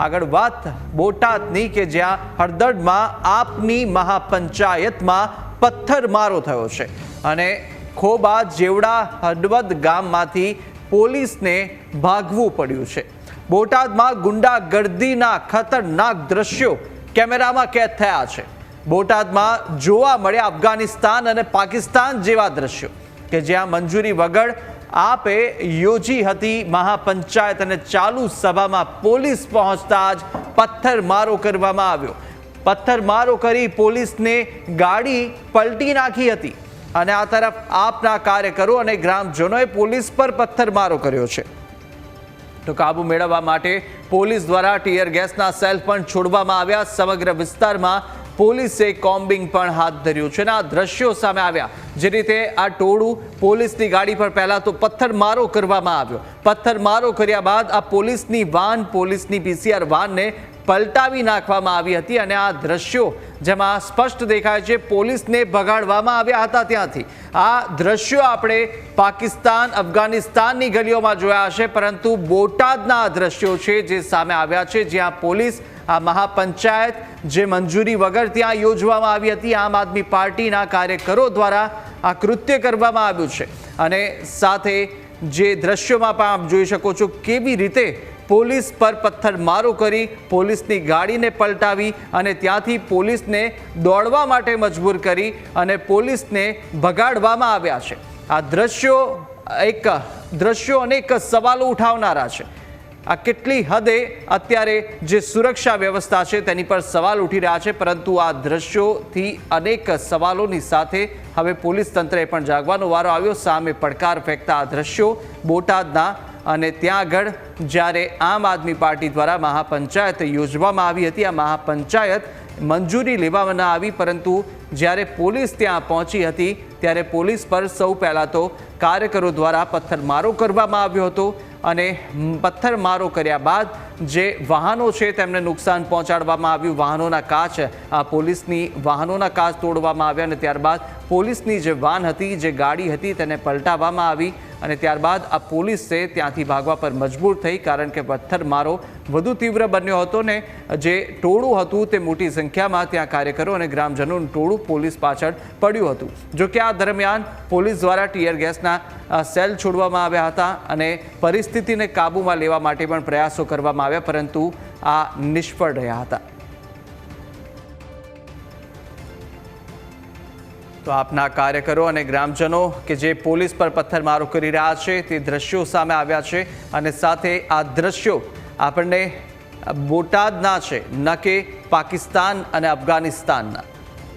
આગળ વાત બોટાદની કે જ્યાં હળદડમાં આપની મહાપંચાયતમાં પથ્થરમારો થયો છે. અને ખોબા જેવડા હળવદ ગામમાંથી પોલીસને ભાગવું પડ્યું છે. બોટાદમાં ગુંડાગર્દીના ખતરનાક દ્રશ્યો કેમેરામાં કેદ થયા છે. બોટાદમાં જોવા મળ્યા અફઘાનિસ્તાન અને પાકિસ્તાન જેવા દ્રશ્યો કે જ્યાં મંજૂરી વગર આપે યોજી હતી મહાપંચાયત અને ચાલુ સભામાં પોલીસ પહોંચતા જ પથ્થરમારો કરવામાં આવ્યો. પથ્થરમારો કરી પોલીસને ગાડી પલટી નાખી હતી અને આ તરફ આપના કાર્યકરો અને ગ્રામજનોએ પોલીસ પર પથ્થરમારો કર્યો છે. તો કાબુ મેળવવા માટે પોલીસ દ્વારા ટીયર ગેસના સેલ પણ છોડવામાં આવ્યા. સમગ્ર વિસ્તારમાં પોલીસે કોમ્બિંગ પણ હાથ ધર્યું છે અને આ દ્રશ્યો સામે આવ્યા. જે રીતે આ ટોળું પોલીસની ગાડી પર પહેલા તો પથ્થરમારો કરવામાં આવ્યો. પથ્થરમારો કર્યા બાદ આ પોલીસની વાન, પોલીસની પીસીઆર વાનને પલટાવી નાખવામાં આવી હતી અને આ દ્રશ્યો જેમાં સ્પષ્ટ દેખાય છે, પોલીસને ભગાડવામાં આવ્યા હતા ત્યાંથી. આ દ્રશ્યો આપણે પાકિસ્તાન, અફઘાનિસ્તાનની ગલીઓમાં જોયા હશે, પરંતુ બોટાદના આ દ્રશ્યો છે જે સામે આવ્યા છે, જ્યાં પોલીસ, આ મહાપંચાયત જે મંજૂરી વગર ત્યાં યોજવામાં આવી હતી, આમ આદમી પાર્ટીના કાર્યકરો દ્વારા આ કૃત્ય કરવામાં આવ્યું છે. અને સાથે જે દ્રશ્યોમાં પણ આપ જોઈ શકો છો, કેવી રીતે પોલીસ પર પથ્થરમારો કરી પોલીસની ગાડીને પલટાવી અને ત્યાંથી પોલીસને દોડવા માટે મજબૂર કરી અને પોલીસને ભગાડવામાં આવ્યા છે. આ દ્રશ્યો એક દ્રશ્યો અનેક સવાલો ઉઠાવનારા છે. આ કેટલી હદે અત્યારે જે સુરક્ષા વ્યવસ્થા છે તેની પર સવાલ ઉઠી રહ્યા છે, પરંતુ આ દ્રશ્યોથી અનેક સવાલોની સાથે હવે પોલીસ તંત્રએ પણ જાગવાનો વારો આવ્યો. સામે પડકાર ફેંકતા આ દ્રશ્યો બોટાદના અને ત્યાં આગળ જ્યારે આમ આદમી પાર્ટી દ્વારા મહાપંચાયત યોજવામાં આવી હતી, આ મહાપંચાયત મંજૂરી લેવામાં આવી, પરંતુ જ્યારે પોલીસ ત્યાં પહોંચી હતી, ત્યારે પોલીસ પર સૌ પહેલાં તો કાર્યકરો દ્વારા પથ્થરમારો કરવામાં આવ્યો હતો અને પથ્થરમારો કર્યા બાદ જે વાહનો છે તેમને નુકસાન પહોંચાડવામાં આવ્યું. વાહનોના કાચ પોલીસની વાહનોના કાચ તોડવામાં આવ્યા અને ત્યારબાદ પોલીસની જે વાન હતી, જે ગાડી હતી, તેને પલટાવવામાં આવી અને ત્યારબાદ આ પોલીસે ત્યાંથી ભાગવા પર મજબૂર થઈ કારણ કે પથ્થરમારો વધુ તીવ્ર બન્યો હતો ને જે ટોળું હતું તે મોટી સંખ્યામાં ત્યાં કાર્યકરો અને ગ્રામજનોનું ટોળું પોલીસ પાછળ પડ્યું હતું. જો કે આ દરમિયાન પોલીસ દ્વારા ટીયર ગેસના સેલ છોડવામાં આવ્યા હતા અને પરિસ્થિતિને કાબૂમાં લેવા માટે પણ પ્રયાસો કરવામાં આવ્યા, પરંતુ આ નિષ્ફળ રહ્યા હતા. તો આપના કાર્યકરો અને ગ્રામજનો કે જે પોલીસ પર પથ્થરમારો કરી રહ્યા છે, તે દ્રશ્યો સામે આવ્યા છે અને સાથે આ દ્રશ્યો આપણને બોટાદના છે, ન કે પાકિસ્તાન અને અફઘાનિસ્તાનના.